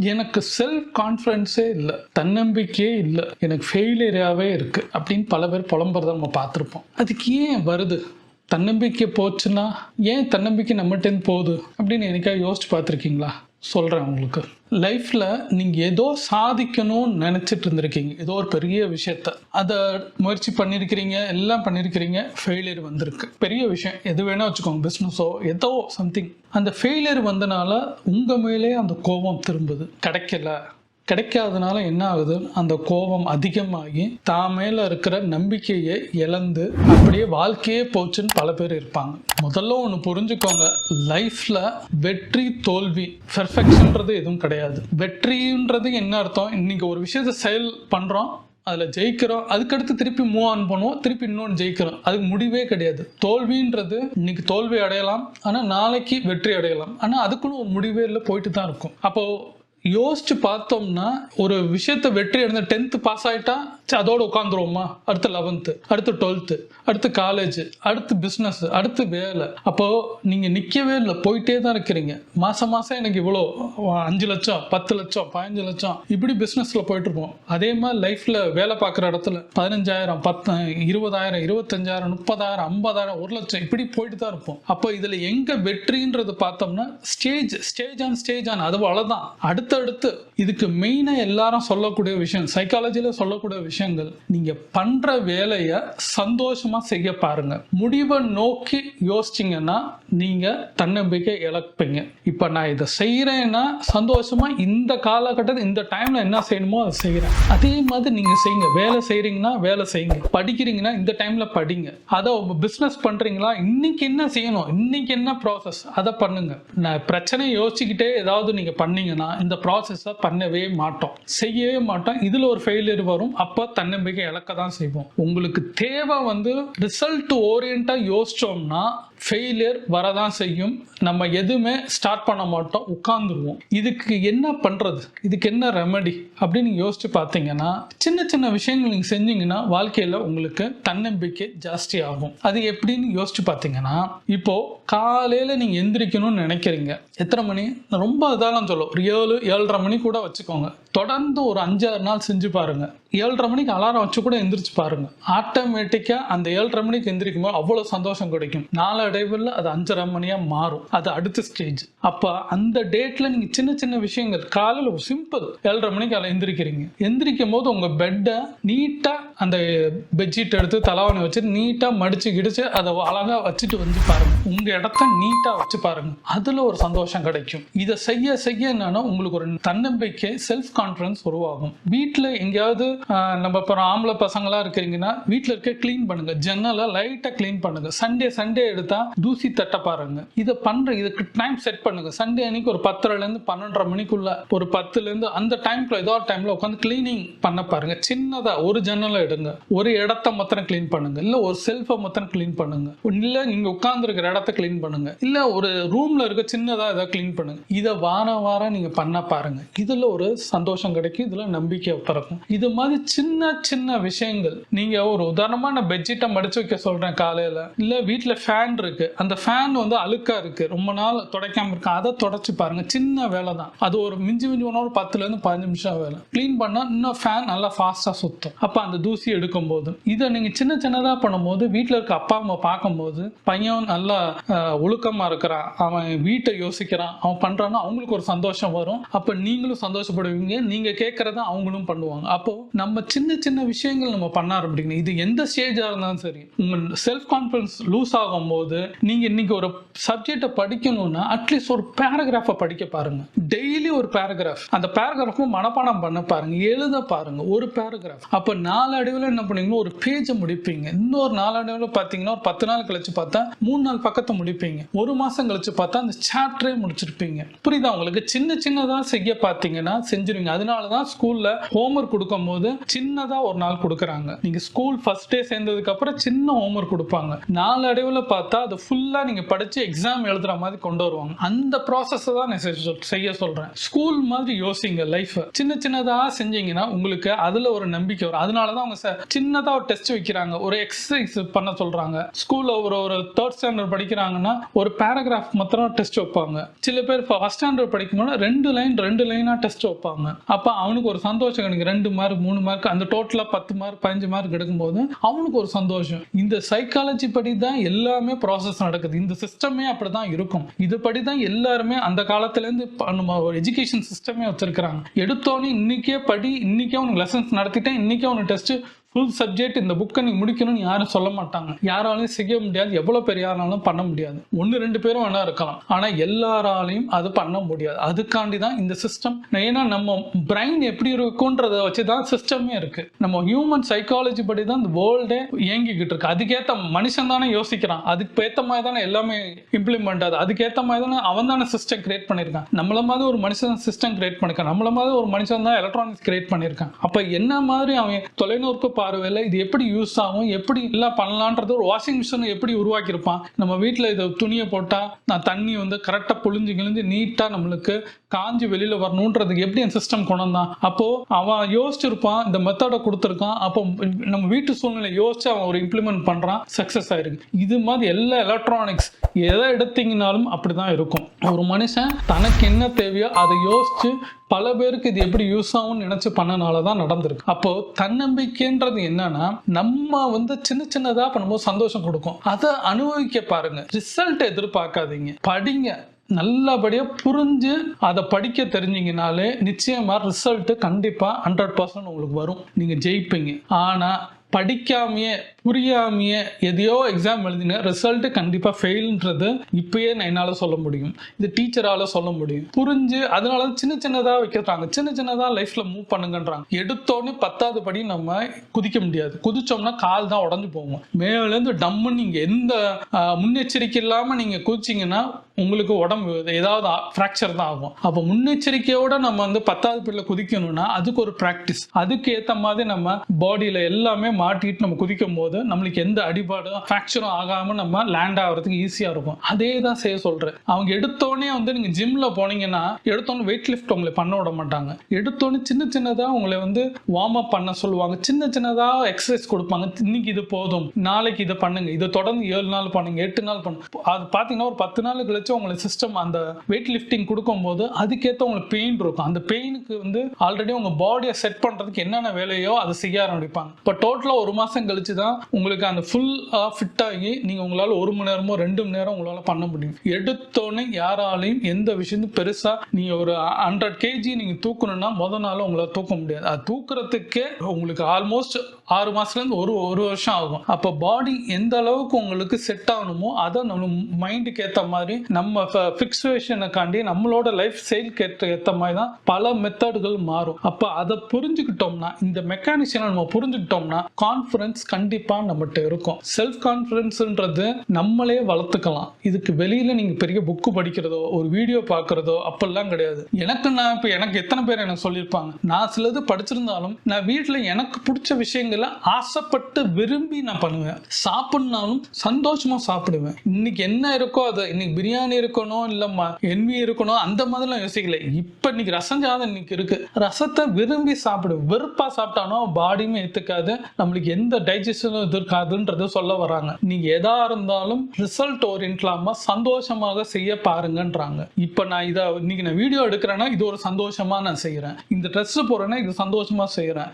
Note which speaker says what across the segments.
Speaker 1: எனக்கு செல்ஃப் கான்ஃபிடன்ஸே இல்லை தன்னம்பிக்கையே இல்லை எனக்கு ஃபெயிலியராகவே இருக்குது அப்படின்னு பல பேர் புலம்புறத நம்ம பார்த்துருப்போம். அதுக்கு ஏன் வருது? தன்னம்பிக்கை போச்சுன்னா ஏன் தன்னம்பிக்கை நம்மகிட்டேருந்து போகுது அப்படின்னு எனக்காக யோசிச்சு பார்த்துருக்கீங்களா? சொல்கிறேன் உங்களுக்கு. லைஃப்பில் நீங்கள் ஏதோ சாதிக்கணும்னு நினச்சிட்டு இருந்திருக்கீங்க. ஏதோ ஒரு பெரிய விஷயத்த. அதை முயற்சி பண்ணியிருக்கிறீங்க எல்லாம் பண்ணியிருக்கிறீங்க ஃபெயிலியர் வந்திருக்கு. பெரிய விஷயம். எது வேணால் வச்சுக்கோங்க. பிஸ்னஸோ ஏதோ சம்திங் அந்த ஃபெயிலியர் வந்தனால உங்கள் மேலே அந்த கோபம் திரும்புது. கிடைக்கல. கிடைக்காதனால என்ன ஆகுது? அந்த கோபம் அதிகமாகி தான் மேல இருக்கிற நம்பிக்கையை இழந்து அப்படியே வாழ்க்கையே போச்சுன்னு பல பேர் இருப்பாங்க. முதல்ல ஒன்று புரிஞ்சுக்கோங்க. லைஃப்ல வெற்றி தோல்வி பெர்ஃபெக்ஷன்றது எதுவும் கிடையாது. வெற்றின்றது என்ன அர்த்தம்? இன்னைக்கு ஒரு விஷயத்தை செயல் பண்றோம் அதில் ஜெயிக்கிறோம் அதுக்கடுத்து திருப்பி மூவ் ஆன் பண்ணுவோம் திருப்பி இன்னொன்று ஜெயிக்கிறோம். அதுக்கு முடிவே கிடையாது. தோல்வின்றது இன்னைக்கு தோல்வி அடையலாம் ஆனால் நாளைக்கு வெற்றி அடையலாம். ஆனால் அதுக்குன்னு ஒரு முடிவே இல்லை போயிட்டு தான் இருக்கும். அப்போ யோசிச்சு பார்த்தோம்னா ஒரு விஷயத்த வெற்றி அடைந்த டென்த்து பாஸ் ஆயிட்டா சரி அதோடு உட்காந்துருவோமா அடுத்து லெவன்த்து அடுத்து டுவெல்த்து அடுத்து காலேஜ் அடுத்து பிஸ்னஸ் அடுத்து வேலை. அப்போ நீங்க நிக்கவே இல்லை போயிட்டே தான் இருக்கிறீங்க. மாசம் மாசம் எனக்கு இவ்வளோ அஞ்சு லட்சம் பத்து லட்சம் பதினஞ்சு லட்சம் இப்படி பிஸ்னஸ்ல போயிட்டு இருப்போம். அதே மாதிரி லைஃப்ல வேலை பார்க்குற இடத்துல பதினஞ்சாயிரம் பத்து இருபதாயிரம் இருபத்தஞ்சாயிரம் முப்பதாயிரம் ஐம்பதாயிரம் ஒரு லட்சம் இப்படி போயிட்டு தான் இருப்போம். அப்போ இதுல எங்க வெற்றின்றது பார்த்தோம்னா stage stage on stage on அது அவ்வளோதான் அடுத்தடுத்து இதுக்கு மெயினாக எல்லாரும் சொல்லக்கூடிய விஷயம் சைக்காலஜியில் சொல்லக்கூடிய விஷயங்கள் நீங்கள் பண்ணுற வேலையை சந்தோஷமாக செய்ய பாருங்கள் முடிவை நோக்கி யோசிச்சிங்கன்னா நீங்கள் தன்னம்பிக்கை இழப்பீங்க. இப்போ நான் இதை செய்கிறேன்னா சந்தோஷமாக இந்த காலகட்டத்தில் இந்த டைமில் என்ன செய்யணுமோ அதை செய்கிறேன் அதே மாதிரி நீங்கள் செய்யுங்க. வேலை செய்கிறீங்கன்னா வேலை செய்யுங்க. படிக்கிறீங்கன்னா இந்த டைமில் படிங்க. அதை பிஸ்னஸ் பண்ணுறீங்களா இன்னைக்கு என்ன செய்யணும்? இன்னைக்கு என்ன ப்ராசஸ் அதை பண்ணுங்க. நான் பிரச்சனையை யோசிச்சுக்கிட்டே ஏதாவது நீங்கள் பண்ணீங்கன்னா இந்த ப்ராசஸை பண்ணவே மாட்டோம். செய்யவே மாட்டோம். இதுல ஒரு ஃபெயிலியர் வரும். அப்போ தன்னம்பிக்கை இழக்க தான் செய்வோம். உங்களுக்கு தேவை வந்து ரிசல்ட் ஓரியண்டா யோசிச்சோம்னா ஃபெயிலியர் வரதான் செய்யும். நம்ம எதுவுமே ஸ்டார்ட் பண்ண மாட்டோம் உட்காந்துருவோம் இதுக்கு என்ன பண்ணுறது இதுக்கு என்ன ரெமெடி அப்படின்னு நீங்க யோசிச்சு பார்த்தீங்கன்னா சின்ன சின்ன விஷயங்கள் நீங்கள் செஞ்சீங்கன்னா வாழ்க்கையில் உங்களுக்கு தன்னம்பிக்கை ஜாஸ்தி ஆகும். அது எப்படின்னு யோசிச்சு பார்த்தீங்கன்னா இப்போது காலையில் நீங்கள் எந்திரிக்கணும்னு நினைக்கிறீங்க. எத்தனை மணி? ரொம்ப இதெல்லாம் சொல்லும் ஒரு ஏழு ஏழரை மணி கூட வச்சுக்கோங்க. தொடர்ந்து ஒரு அஞ்சாறு நாள் செஞ்சு பாருங்க. ஏழரை மணிக்கு அலாரம் வச்சு கூட எந்திரிச்சு பாருங்க. ஆட்டோமேட்டிக்காக அந்த ஏழரை மணிக்கு எந்திரிக்கும் போது அவ்வளோ சந்தோஷம் கிடைக்கும். நாளடைவில் அது அஞ்சரை மணியா மாறும். அது அடுத்த ஸ்டேஜ் அப்ப அந்த டேட்ல நீங்க சின்ன சின்ன விஷயங்கள் காலையில் ஒரு சிம்பிள் ஏழரை மணிக்கு அதில் எந்திரிக்கிறீங்க. எந்திரிக்கும் போது உங்க பெட்டை நீட்டா அந்த பெட்ஷீட் எடுத்து தலாவணி வச்சு நீட்டா மடிச்சு கிடிச்சு அதை அழகா வச்சுட்டு வந்து பாருங்க. உங்க இடத்த நீட்டா வச்சு பாருங்க. அதுல ஒரு சந்தோஷம் கிடைக்கும். இதை செய்ய செய்ய என்னன்னா உங்களுக்கு ஒரு தன்னம்பிக்கை செல்ஃப் கான்ஃபிடன்ஸ் உருவாகும். வீட்டில் எங்கேயாவது நம்ம இப்போ ஆம்பளை பசங்களா இருக்கிறீங்கன்னா வீட்டில் இருக்க க்ளீன் பண்ணுங்க. ஜன்னலை லைட்டாக க்ளீன் பண்ணுங்க. சண்டே சண்டே எடுத்தா தூசி தட்ட பாருங்க. இதை பண்ற இதுக்கு டைம் செட் பண்ணுங்க. சண்டே அன்னைக்கு ஒரு பத்தரைலேருந்து பன்னெண்டரை மணிக்குள்ள ஒரு பத்துலேருந்து அந்த டைம்ல ஏதோ ஒரு டைம்ல உட்காந்து கிளீனிங் பண்ண பாருங்க. சின்னதா ஒரு ஜன்னலை எடுங்க. ஒரு இடத்த மாத்திரம் க்ளீன் பண்ணுங்க. இல்ல ஒரு செல்ஃபை மாத்திரம் க்ளீன் பண்ணுங்க. இல்ல நீங்க உட்காந்துருக்கிற இடத்த கிளீன் பண்ணுங்க. இல்ல ஒரு ரூம்ல இருக்க சின்னதா ஏதாவது க்ளீன் பண்ணுங்க. இதை வாரம் வாரம் நீங்க பண்ண பாருங்க. இதுல ஒரு சந்தோஷம் கிடைக்கும். இதுல நம்பிக்கை பிறக்கும். இது மாதிரி சின்ன சின்ன விஷயங்கள். நீங்க ஒரு உதாரணமா நான் பெட்ஷீட்டை மடிச்சு வைக்க சொல்றேன் காலையில. இல்ல வீட்டில் ஃபேன் இருக்கு. அந்த ஃபேன் வந்து அழுக்கா இருக்கு. ரொம்ப நாள் துடைக்காம இருக்கு? அதை தொடச்சு பாருங்க. சின்ன வேலை தான். அது ஒரு மிஞ்சி மிஞ்சி போனா ஒரு பத்துல இருந்து பதினஞ்சு நிமிஷம் வேலை. க்ளீன் பண்ணா இன்னும் ஃபேன் நல்லா ஃபாஸ்டா சுத்தும். அப்ப அந்த தூசி எடுக்கும் போது இதை நீங்க சின்ன சின்னதா பண்ணும்போது வீட்டில் இருக்க அப்பா அம்மா பார்க்கும்போது பையன் நல்லா ஒழுக்கமாக ஒழுக்கமா இருக்கிறான். அவன் வீட்டை யோசிக்கிறான். அவன் பண்றான்னா அவங்களுக்கு ஒரு சந்தோஷம் வரும். அப்ப நீங்களும் சந்தோஷப்படுவீங்க. நீங்க கேட்குறத அவங்களும் பண்ணுவாங்க. அப்போ நம்ம சின்ன சின்ன விஷயங்கள் நம்ம பண்ண ஆரம்பிக்கணும். இது எந்த ஸ்டேஜா இருந்தாலும் சரி. உங்க செல்ஃப் கான்ஃபிடன்ஸ் லூஸ் ஆகும் போது நீங்க இன்னைக்கு ஒரு சப்ஜெக்டை படிக்கணும்னா அட்லீஸ்ட் ஒரு பேராகிராஃபை படிக்க பாருங்க. டெய்லி ஒரு பேராகிராஃப் அந்த பேராகிராஃபும் மனப்பாடம் பண்ண பாருங்க. எழுத பாருங்க. ஒரு பேராகிராஃப் அப்ப நாளடைவில் என்ன பண்ணீங்கன்னா ஒரு பேஜை முடிப்பீங்க. இன்னொரு நாளடைவில் பார்த்தீங்கன்னா ஒரு பத்து நாள் கழிச்சு பார்த்தா மூணு நாள் பக்கத்தை முடிப்பீங்க. ஒரு மாசம் கழிச்சு பார்த்தா அந்த சாப்டரே முடிச்சிருப்பீங்க. புரியுதா உங்களுக்கு? சின்ன சின்னதா செய்ய பார்த்தீங்கன்னா செஞ்சிருவீங்க. அதனால தான் ஸ்கூல்ல ஹோம்ஒர்க் கொடுக்கும் போது சின்னதா ஒரு நாள் கொடுக்குறாங்க. நீங்க ஸ்கூல் ஃபர்ஸ்ட் டே சேர்ந்ததுக்கு அப்புறம் சின்ன ஹோம்ஒர்க் கொடுப்பாங்க. நாளடைவில் பார்த்தா அதை ஃபுல்லா நீங்க படிச்சு எக்ஸாம் எழுதுற மாதிரி கொண்டு வருவாங்க. அந்த ப்ராசஸை தான் நான் செய்ய சொல்கிறேன் சொல்றேன். ஸ்கூல் மாதிரி யோசிங்க லைஃப் சின்ன சின்னதா செஞ்சீங்கன்னா உங்களுக்கு அதுல ஒரு நம்பிக்கை வரும். அதனால தான் அவங்க சின்னதாக ஒரு டெஸ்ட் வைக்கிறாங்க. ஒரு எக்ஸசைஸ் பண்ண சொல்றாங்க. ஸ்கூலில் ஒரு ஒரு தேர்ட் ஸ்டாண்டர்ட் படிக்கிறாங்கன்னா ஒரு பேராகிராஃப் மாத்திரம் டெஸ்ட் வைப்பாங்க. சில பேர் ஃபஸ்ட் ஸ்டாண்டர்ட் படிக்கும்போது ரெண்டு லைன் ரெண்டு லைனா டெஸ்ட் வைப்பாங்க. அப்போ அவனுக்கு ஒரு சந்தோஷம் கிடைக்கும். ரெண்டு மார்க் மூணு மார்க் அந்த டோட்டலாக பத்து மார்க் பதினஞ்சு மார்க் எடுக்கும்போது அவனுக்கு ஒரு சந்தோஷம். இந்த சைக்காலஜி படி தான் எல்லாமே ப்ராசஸ் நடக்குது. இந்த சிஸ்டமே அப்படிதான் இருக்கும். இதுபடி தான் எல்லாருமே அந்த காலத்துலேருந்து நம்ம ஒரு எஜுகேஷன் சிஸ்டமே வச்சிருக்கிறாங்க. எடுத்தோன்னே இன்னைக்கே படி இன்னைக்கே உனக்கு லெசன்ஸ் நடத்திட்டேன் இன்னைக்கே உனக்கு டெஸ்ட் ஃபுல் சப்ஜெக்ட் இந்த புக்கை நீ முடிக்கணும்னு யாரும் சொல்ல மாட்டாங்க. யாராலையும் செய்ய முடியாது. எவ்வளோ பெரிய ஆனாலும் பண்ண முடியாது. ஒன்று ரெண்டு பேரும் வேணா இருக்கலாம். ஆனால் எல்லாராலையும் அது பண்ண முடியாது. அதுக்காண்டி தான் இந்த சிஸ்டம் ஏன்னா நம்ம பிரைன் எப்படி இருக்குன்றத வச்சு தான் சிஸ்டமே இருக்கு. நம்ம ஹியூமன் சைக்காலஜி படி தான் இந்த வேர்ல்டே இயங்கிக்கிட்டு இருக்கு. அதுக்கேற்ற மனுஷன் தானே யோசிக்கிறான். அதுக்கு ஏற்ற மாதிரி தானே எல்லாமே இம்ப்ளிமெண்ட் ஆகுது. அதுக்கேற்ற மாதிரி தானே அவன் தானே சிஸ்டம் கிரியேட் பண்ணியிருக்கான். நம்மள மாதிரி ஒரு மனுஷன் சிஸ்டம் கிரியேட் பண்ணிருக்கான் நம்மள மாதிரி ஒரு மனுஷன் தான் எலக்ட்ரானிக்ஸ் கிரியேட் பண்ணியிருக்கான். அப்போ என்ன மாதிரி அவன் தொலைநோக்கு பார்வையில் இது எப்படி யூஸ் ஆகும் எப்படி எல்லாம் பண்ணலான்றது ஒரு வாஷிங் மிஷின் எப்படி உருவாக்கியிருப்பான்? நம்ம வீட்டில் இதை துணியை போட்டால் நான் தண்ணி வந்து கரெக்டாக புழிஞ்சு கிழிஞ்சு நீட்டாக நம்மளுக்கு காஞ்சி வெளியில வரணுன்றதுக்கு எப்படி என் சிஸ்டம் கொண்டு அப்போ அவன் யோசிச்சிருப்பான் இந்த மெத்தடை கொடுத்துருக்கான். அப்போ நம்ம வீட்டு சூழ்நிலை யோசிச்சு அவன் ஒரு இம்ப்ளிமெண்ட் பண்றான் சக்சஸ் ஆயிருக்கு. இது மாதிரி எல்லா எலக்ட்ரானிக்ஸ் எதை எடுத்தீங்கனாலும் அப்படிதான் இருக்கும். ஒரு மனுஷன் தனக்கு என்ன தேவையோ அதை யோசிச்சு பல பேருக்கு இது எப்படி யூஸ் ஆகும்னு நினைச்சு பண்ணனால தான் நடந்திருக்கு. அப்போ தன்னம்பிக்கைன்றது என்னன்னா நம்ம வந்து சின்ன சின்னதா பண்ணும்போது சந்தோஷம் கொடுக்கும். அதை அனுபவிக்க பாருங்க. ரிசல்ட் எதிர்பார்க்காதீங்க. படிங்க. நல்லபடியாக புரிஞ்சு அதை படிக்க தெரிஞ்சிங்கனாலே நிச்சயமாக ரிசல்ட்டு கண்டிப்பாக ஹண்ட்ரட் பர்சன்ட் உங்களுக்கு வரும். நீங்கள் ஜெயிப்பீங்க. ஆனால் படிக்காமையே புரியாமையே எதையோ எக்ஸாம் எழுதின ரிசல்ட்டு கண்டிப்பாக ஃபெயில்ன்றது இப்பயே நான் என்னால் சொல்ல முடியும். இந்த டீச்சரால் சொல்ல முடியும். புரிஞ்சு அதனால சின்ன சின்னதாக வைக்கிறாங்க. சின்ன சின்னதாக லைஃப்பில் மூவ் பண்ணுங்கன்றாங்க. எடுத்தோடனே பத்தாவது படி நம்ம குதிக்க முடியாது. குதிச்சோம்னா கால் தான் உடஞ்சு போகும். மேலேருந்து டம்முன்னு நீங்கள் எந்த முன்னெச்சரிக்கை இல்லாமல் நீங்கள் குதிச்சிங்கன்னா உங்களுக்கு உடம்பு ஏதாவது ஃப்ராக்சர் தான் ஆகும். அப்போ முன்னெச்சரிக்கையோட நம்ம வந்து பத்தாவது பிள்ளை குதிக்கணும்னா அதுக்கு ஒரு ப்ராக்டிஸ் அதுக்கு ஏற்ற மாதிரி நம்ம பாடியில் எல்லாமே மாட்டிட்டு நம்ம குதிக்கும் போது நம்மளுக்கு எந்த அடிபாடும் ஃப்ராக்சரும் ஆகாமல் நம்ம லேண்ட் ஆகிறதுக்கு ஈஸியாக இருக்கும். அதே தான் செய்ய சொல்கிறேன் அவங்க எடுத்தோடனே வந்து நீங்கள் ஜிம்மில் போனீங்கன்னா எடுத்தோன்னே வெயிட் லிஃப்ட் உங்களை பண்ண விட மாட்டாங்க. எடுத்தோடனே சின்ன சின்னதாக உங்களை வந்து வார்ம் அப் பண்ண சொல்லுவாங்க. சின்ன சின்னதாக எக்ஸசைஸ் கொடுப்பாங்க. இன்னைக்கு இது போதும். நாளைக்கு இதை பண்ணுங்க. இதை தொடர்ந்து ஏழு நாள் பண்ணுங்க. எட்டு நாள் பண்ணுங்க. அது பார்த்தீங்கன்னா ஒரு பத்து நாள் கழிச்சு உங்களுக்கு சிஸ்டம் அந்த வெயிட் லிஃப்டிங் கொடுக்கும்போது அதுக்கேற்ற உங்களுக்கு பெயின் இருக்கும். அந்த பெயினுக்கு வந்து ஆல்ரெடி உங்க பாடியை செட் பண்றதுக்கு என்னென்ன வேலையோ அதை செய்ய ஆரம்பிப்பாங்க. இப்போ டோட்டல் டோட்டலாக ஒரு மாதம் கழிச்சு தான் உங்களுக்கு அந்த ஃபுல் ஃபிட் ஆகி நீங்கள் உங்களால் ஒரு மணி நேரமோ ரெண்டு மணி நேரம் உங்களால் பண்ண முடியும். எடுத்தோடனே யாராலையும் எந்த விஷயத்தையும் பெருசாக நீங்கள் ஒரு ஹண்ட்ரட் கேஜி நீங்கள் தூக்கணும்னா முத நாள் உங்களால் தூக்க முடியாது. அது தூக்குறதுக்கே உங்களுக்கு ஆல்மோஸ்ட் ஆறு மாதத்துலேருந்து ஒரு ஒரு வருஷம் ஆகும். அப்போ பாடி எந்த அளவுக்கு உங்களுக்கு செட் ஆகணுமோ அதை நம்ம மைண்டுக்கு ஏற்ற மாதிரி நம்ம ஃபிக்ஸேஷனுக்காண்டி நம்மளோட லைஃப் ஸ்டைலுக்கு ஏற்ற ஏற்ற மாதிரி தான் பல மெத்தடுகள் மாறும். அப்போ அதை புரிஞ்சுக்கிட்டோம்னா இந்த மெக்கானிசனை நம்ம புரிஞ்சுக்கிட்டோம்னா கான்ஃபிடன்ஸ் கண்டிப்பாக நம்மகிட்ட இருக்கும். செல்ஃப் கான்ஃபிடன்ஸ்ன்றது நம்மளே வளர்த்துக்கலாம். இதுக்கு வெளியில் நீங்கள் பெரிய புக்கு படிக்கிறதோ ஒரு வீடியோ பார்க்குறதோ அப்பெல்லாம் கிடையாது. எனக்கு நான் இப்போ எனக்கு எத்தனை பேர் எனக்கு சொல்லியிருப்பாங்க? நான் சிலது படிச்சிருந்தாலும் நான் வீட்டில் எனக்கு பிடிச்ச விஷயங்கள் ஆசைப்பட்டு விரும்பி நான் பண்ணுவேன். சாப்பிட்னாலும் சந்தோஷமா சாப்பிடுவேன். இன்னைக்கு என்ன இருக்கோ அதை இன்னைக்கு பிரியாணி இருக்கணும் இல்லை என்வி இருக்கணும் அந்த மாதிரிலாம் யோசிக்கல. இப்போ இன்னைக்கு ரசம் சாதம் இன்னைக்கு இருக்கு. ரசத்தை விரும்பி சாப்பிடுவேன் வெறுப்பாக சாப்பிட்டானோ பாடியுமே ஏற்றுக்காது நம்மளுக்கு எந்த டைஜஷனும் இது சொல்ல வராங்க. நீங்க எதா இருந்தாலும் ரிசல்ட் ஓரியன்ட்லாம சந்தோஷமாக செய்ய பாருங்கன்றாங்க. இப்போ நான் இதை இன்னைக்கு நான் வீடியோ எடுக்கிறேன்னா இது ஒரு சந்தோஷமா நான் செய்யறேன் இந்த ட்ரெஸ் போறேன்னா இது சந்தோஷமா செய்யறேன்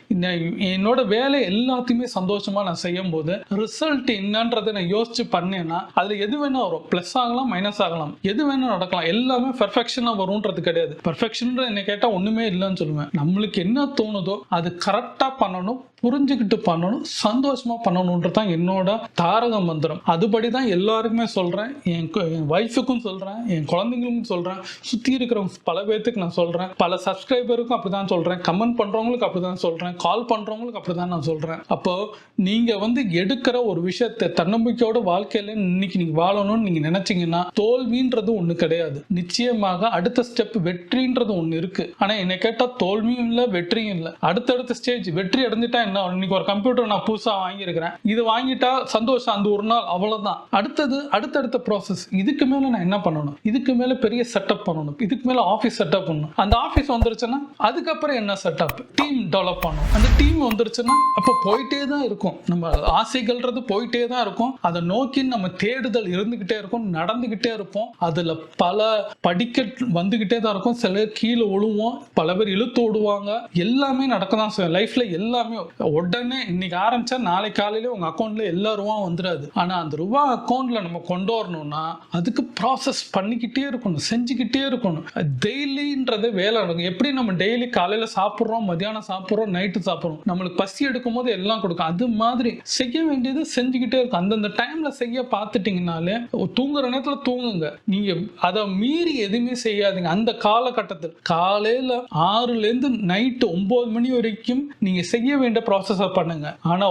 Speaker 1: என்னோட வேலை எல்லாத்தையுமே சந்தோஷமா நான் செய்யும் போது ரிசல்ட் என்னன்றதை நான் யோசிச்சு பண்ணேன்னா அதுல எது வேணா வரும். ப்ளஸ் ஆகலாம் மைனஸ் ஆகலாம். எது வேணா நடக்கலாம். எல்லாமே பெர்ஃபெக்ஷனா வரும்ன்றது கிடையாது. பெர்ஃபெக்ஷன் என்ன கேட்டா ஒண்ணுமே இல்லைன்னு சொல்லுவேன். நம்மளுக்கு என்ன தோணுதோ அது கரெக்டா பண்ணணும் புரிஞ்சுக்கிட்டு பண்ணணும் சந்தோஷமா பண்ணணுன்றது தான் என்னோட தாரக மந்திரம். அதுபடி தான் எல்லாருக்குமே சொல்றேன். என் கு- என் ஒய்ஃபுக்கும் சொல்றேன். என் குழந்தைங்களுக்கும் சொல்றேன். சுத்தி இருக்கிறவங்க பல பேர்த்துக்கு நான் சொல்றேன். பல சப்ஸ்கிரைபருக்கும் அப்படிதான் சொல்றேன். கமெண்ட் பண்றவங்களுக்கு அப்படிதான் சொல்றேன். கால் பண்றவங்களுக்கு அப்படிதான் நான் சொல்றேன். அப்போ நீங்க வந்து எடுக்கிற ஒரு விஷயத்தை தன்னம்பிக்கையோட வாழ்க்கையில இன்னைக்கு நீங்க வாழணும்னு நீங்க நினைச்சீங்கன்னா தோல்வின்றது ஒண்ணு கிடையாது. நிச்சயமாக அடுத்த ஸ்டெப் வெற்றின்றது ஒன்று இருக்கு. ஆனா என்னை கேட்டால் தோல்வியும் இல்லை வெற்றியும் இல்லை. அடுத்தடுத்த ஸ்டேஜ் வெற்றி அடைஞ்சிட்டா என்ன? இன்னைக்கு ஒரு கம்ப்யூட்டர் நான் புதுசாக வாங்கியிருக்கிறேன். இது வாங்கிட்டா சந்தோஷம் அந்த ஒரு நாள் அவ்வளவுதான். அடுத்தது அடுத்தடுத்த ப்ராசஸ் இதுக்கு மேல நான் என்ன பண்ணணும்? இதுக்கு மேல பெரிய செட்டப் பண்ணணும். இதுக்கு மேல ஆஃபீஸ் செட்டப் பண்ணணும். அந்த ஆஃபீஸ் வந்துருச்சுன்னா அதுக்கப்புறம் என்ன செட்டப் டீம் டெவலப் பண்ணணும். அந்த டீம் வந்துருச்சுன்னா அப்போ போயிட்டே தான் இருக்கும். நம்ம ஆசைகள்ன்றது போயிட்டே தான் இருக்கும். அதை நோக்கி நம்ம தேடுதல் இருந்துகிட்டே இருக்கும் நடந்துகிட்டே இருப்போம். அதுல பல படிக்க வந்துகிட்டே தான் இருக்கும். சில பேர் கீழே விழுவோம் பல பேர் இழுத்து விடுவாங்க எல்லாமே நடக்க தான் செய்யும் லைஃப்ல எல்லாமே உடனே இன்னைக்கு ஆரம்பிச்சா நாளை காலையில உங்க அக்கௌண்ட்ல எல்லா ரூபா வந்துடாது ஆனா அந்த ரூபா அக்கௌண்ட்ல நம்ம கொண்டு வரணும்னா அதுக்கு ப்ராசஸ் பண்ணிக்கிட்டே இருக்கணும் செஞ்சுக்கிட்டே இருக்கணும். டெய்லின்றது வேலை நடக்கும். எப்படி நம்ம டெய்லி காலையில சாப்பிட்றோம் மதியானம் சாப்பிட்றோம் நைட்டு சாப்பிட்றோம்? நம்மளுக்கு பசி எடுக்கும் போது எல்லாம் கொடுக்கும். அது மாதிரி செய்ய வேண்டியது செஞ்சுக்கிட்டே இருக்கும். அந்தந்த டைம்ல செய்ய பார்த்துட்டீங்கனாலே தூங்குற நேரத்துல தூங்குங்க. நீங்க அதை மீறி எதுவுமே செய்யாதீங்க. அந்த காலகட்டத்தில் காலையில ஆறுல இருந்து நைட்டு ஒன்பது மணி வரைக்கும் நீங்க செய்ய வேண்டிய ப்ராசஸை பண்ணுங்க. ஆனா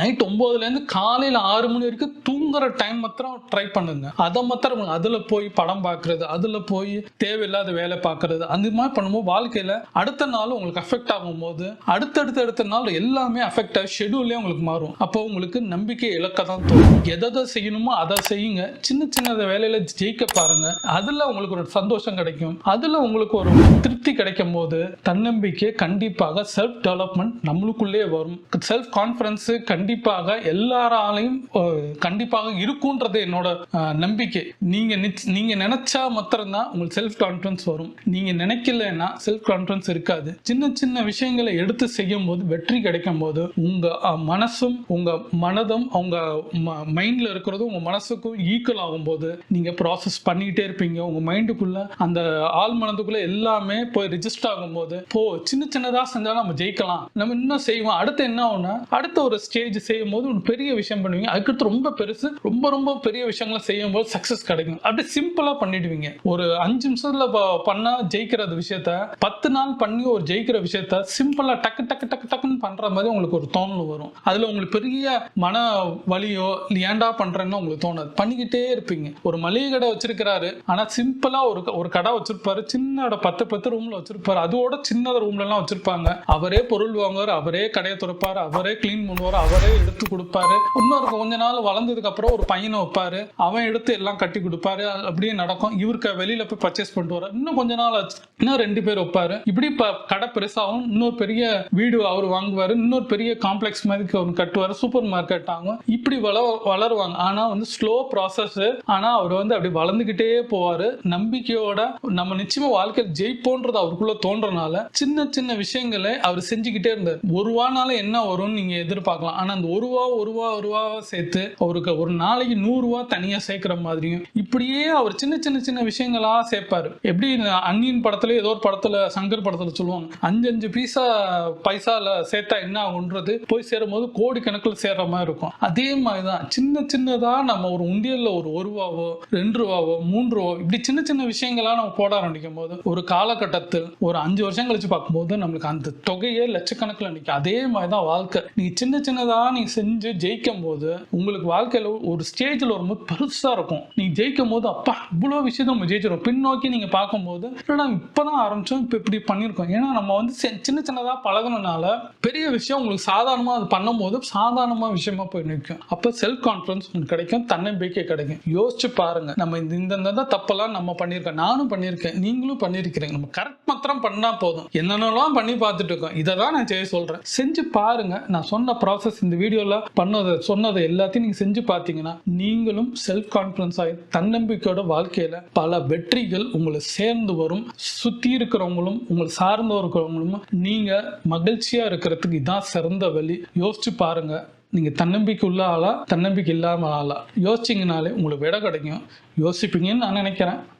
Speaker 1: நைட் ஒன்பதுல இருந்து காலையில ஆறு மணி வரைக்கும் தூங்குற டைம் மாத்திரம் ட்ரை பண்ணுங்க. அதை மாத்திரம் அதுல போய் படம் பார்க்கறது அதுல போய் தேவையில்லாத வேலை பார்க்கறது அந்த மாதிரி பண்ணும்போது வாழ்க்கையில அடுத்த நாள் உங்களுக்கு அஃபெக்ட் ஆகும் போது அடுத்தடுத்த அடுத்த நாள் எல்லாமே அஃபெக்ட் பர்ஃபெக்டாக ஷெடியூல்லே உங்களுக்கு மாறும். அப்போ உங்களுக்கு நம்பிக்கை இழக்க தான் தோணும். எதை எதை செய்யணுமோ அதை செய்யுங்க. சின்ன சின்ன வேலையில ஜெயிக்க பாருங்க. அதுல உங்களுக்கு ஒரு சந்தோஷம் கிடைக்கும். அதுல உங்களுக்கு ஒரு திருப்தி கிடைக்கும் போது தன்னம்பிக்கை கண்டிப்பாக செல்ஃப் டெவலப்மெண்ட் நம்மளுக்குள்ளே வரும். செல்ஃப் கான்ஃபிடன்ஸ் கண்டிப்பாக எல்லாராலையும் கண்டிப்பாக இருக்குன்றது என்னோட நம்பிக்கை. நீங்க நிச்ச- நீங்க நினைச்சா மாத்திரம்தான் உங்களுக்கு செல்ஃப் கான்ஃபிடன்ஸ் வரும். நீங்க நினைக்கலன்னா செல்ஃப் கான்ஃபிடன்ஸ் இருக்காது. சின்ன சின்ன விஷயங்களை எடுத்து செய்யும் போது வெற்றி கிடைக்கும் போது உங்கள் மனசும் உங்கள் மனதும் ம மைண்டில் இருக்கிறதும் உங்கள் மனசுக்கும் ஈக்குவல் ஆகும்போது நீங்கள் ப்ராசஸ் பண்ணிக்கிட்டே இருப்பீங்க. உங்கள் மைண்டுக்குள்ளே அந்த ஆள் மனதுக்குள்ளே எல்லாமே போய் ரிஜிஸ்டர் ஆகும்போது போ சின்ன சின்னதாக செஞ்சாலும் நம்ம ஜெயிக்கலாம். நம்ம இன்னும் செய்வோம். அடுத்து என்ன ஆகும்னா அடுத்த ஒரு ஸ்டேஜ் செய்யும் போது ஒரு பெரிய விஷயம் பண்ணுவீங்க. அதுக்கடுத்து ரொம்ப பெருசு ரொம்ப ரொம்ப பெரிய விஷயங்களை செய்யும் போது சக்சஸ் கிடைக்கும். அப்படி சிம்பிளாக பண்ணிடுவீங்க. ஒரு அஞ்சு நிமிஷத்தில் பண்ணால் ஜெயிக்கிற விஷயத்த பத்து நாள் பண்ணி ஒரு ஜெயிக்கிற விஷயத்த சிம்பிளாக டக்கு டக்கு டக்கு டக்குன்னு பண்ணுற மாதிரி உங்களுக்கு ஒரு தோணல் வரும். அதுல உங்களுக்கு பெரிய மன வலியோ ஏண்டா ஏன்டா பண்றேன்னு உங்களுக்கு தோணாது. பண்ணிக்கிட்டே இருப்பீங்க. ஒரு மளிகை கடை வச்சிருக்கிறாரு. ஆனா சிம்பிளா ஒரு ஒரு கடை வச்சிருப்பாரு. சின்ன பத்து பத்து ரூம்ல வச்சிருப்பாரு. அதோட சின்னத ரூம்ல எல்லாம் வச்சிருப்பாங்க. அவரே பொருள் வாங்குவார். அவரே கடையை துறப்பாரு. அவரே க்ளீன் பண்ணுவார். அவரே எடுத்து கொடுப்பாரு. இன்னொரு கொஞ்ச நாள் வளர்ந்ததுக்கு அப்புறம் ஒரு பையனை வைப்பாரு. அவன் எடுத்து எல்லாம் கட்டி கொடுப்பாரு. அப்படியே நடக்கும். இவருக்கு வெளியில போய் பர்ச்சேஸ் பண்ணிட்டு வர இன்னும் கொஞ்ச நாள் ஆச்சு. இன்னும் ரெண்டு பேர் வைப்பாரு. இப்படி கடை பெருசாகும். இன்னொரு பெரிய வீடு அவர் வாங்குவாரு. இன்னொரு பெரிய காம்ப்ளெக்ஸ் மாதிரி ஒன்று கட்டுவார் சூப்பர் மார்க்கெட் ஆகும். இப்படி வள வளருவாங்க. ஆனா வந்து ஸ்லோ ப்ராசஸ் ஆனா அவர் வந்து அப்படி வளர்ந்துக்கிட்டே போவாரு. நம்பிக்கையோட நம்ம நிச்சயமாக வாழ்க்கையில் ஜெயிப்போன்றது அவருக்குள்ள தோன்றனால சின்ன சின்ன விஷயங்களை அவர் செஞ்சுக்கிட்டே இருந்தார். ஒரு ரூபானால என்ன வரும்னு நீங்க எதிர்பார்க்கலாம். ஆனா அந்த ஒரு ரூபா ஒரு ரூபா ஒரு ரூபாவை சேர்த்து அவருக்கு ஒரு நாளைக்கு நூறுரூவா தனியாக சேர்க்குற மாதிரியும் இப்படியே அவர் சின்ன சின்ன சின்ன விஷயங்களா சேர்ப்பாரு. எப்படி இந்த படத்துல ஏதோ ஒரு படத்துல சங்கர் படத்துல சொல்லுவாங்க அஞ்சு அஞ்சு பீஸா பைசால சேர்த்தா என்ன ஆகுன்றது போய் சேரும்போது கோடி கணக்கில் சேர்ற மாதிரி இருக்கும். அதே மாதிரிதான் சின்ன சின்னதா நம்ம ஒரு உண்டியல்ல ஒரு ஒரு ரூபாவோ ரெண்டு ரூபாவோ மூன்று ரூபாவோ இப்படி சின்ன சின்ன விஷயங்களா நம்ம போட ஆரம்பிக்கும் போது ஒரு காலகட்டத்தில் ஒரு அஞ்சு வருஷம் கழிச்சு பார்க்கும்போது நம்மளுக்கு அந்த தொகையே லட்சக்கணக்கில் நிற்கும் அதே மாதிரி தான் வாழ்க்கை. நீ சின்ன சின்னதா நீ செஞ்சு ஜெயிக்கும் போது உங்களுக்கு வாழ்க்கையில ஒரு ஸ்டேஜில் வரும்போது பெருசா இருக்கும். நீ ஜெயிக்கும் போது அப்பா இவ்வளோ விஷயத்த நம்ம ஜெயிச்சிடும் பின்னோக்கி நீங்க பார்க்கும்போது என்னடா இப்பதான் ஆரம்பிச்சோம் இப்போ இப்படி பண்ணியிருக்கோம். ஏன்னா நம்ம வந்து சின்ன சின்னதா பழகுனனால பெரிய விஷயம் உங்களுக்கு சாதாரணமாக அது பண்ணும்போது சாதாரணமாக விஷயமா போய் நிற்கும். அப்போ செல்ஃப் கான்ஃபிடன்ஸ் உங்களுக்கு கிடைக்கும் தன்னம்பிக்கை கிடைக்கும். யோசிச்சு பாருங்க. நம்ம இந்த இந்த தப்பெல்லாம் நம்ம பண்ணியிருக்கோம். நானும் பண்ணியிருக்கேன். நீங்களும் பண்ணியிருக்கிறீங்க. நம்ம கரெக்ட் மாத்திரம் பண்ணால் போதும். என்னென்னலாம் பண்ணி பார்த்துட்டு இருக்கோம். இதை தான் நான் செய்ய சொல்கிறேன் செஞ்சு பாருங்க. நான் சொன்ன ப்ராசஸ் இந்த வீடியோவில் பண்ணதை சொன்னதை எல்லாத்தையும் நீங்கள் செஞ்சு பார்த்தீங்கன்னா நீங்களும் செல்ஃப் கான்ஃபிடன்ஸ் ஆகி தன்னம்பிக்கையோட வாழ்க்கையில் பல வெற்றிகள் உங்களை சேர்ந்து வரும். சுற்றி இருக்கிறவங்களும் உங்களை சார்ந்து இருக்கிறவங்களும் நீங்கள் மகிழ்ச்சியாக இருக்கிறதுக்கு இதான் சிறந்த வழி யோசிச்சு பாருங்க. நீங்க தன்னம்பிக்கை உள்ள ஆளா தன்னம்பிக்கை இல்லாமல் ஆளா? யோசிச்சிங்கனாலே உங்களுக்கு விட கிடைக்கும். யோசிப்பீங்கன்னு நான் நினைக்கிறேன்.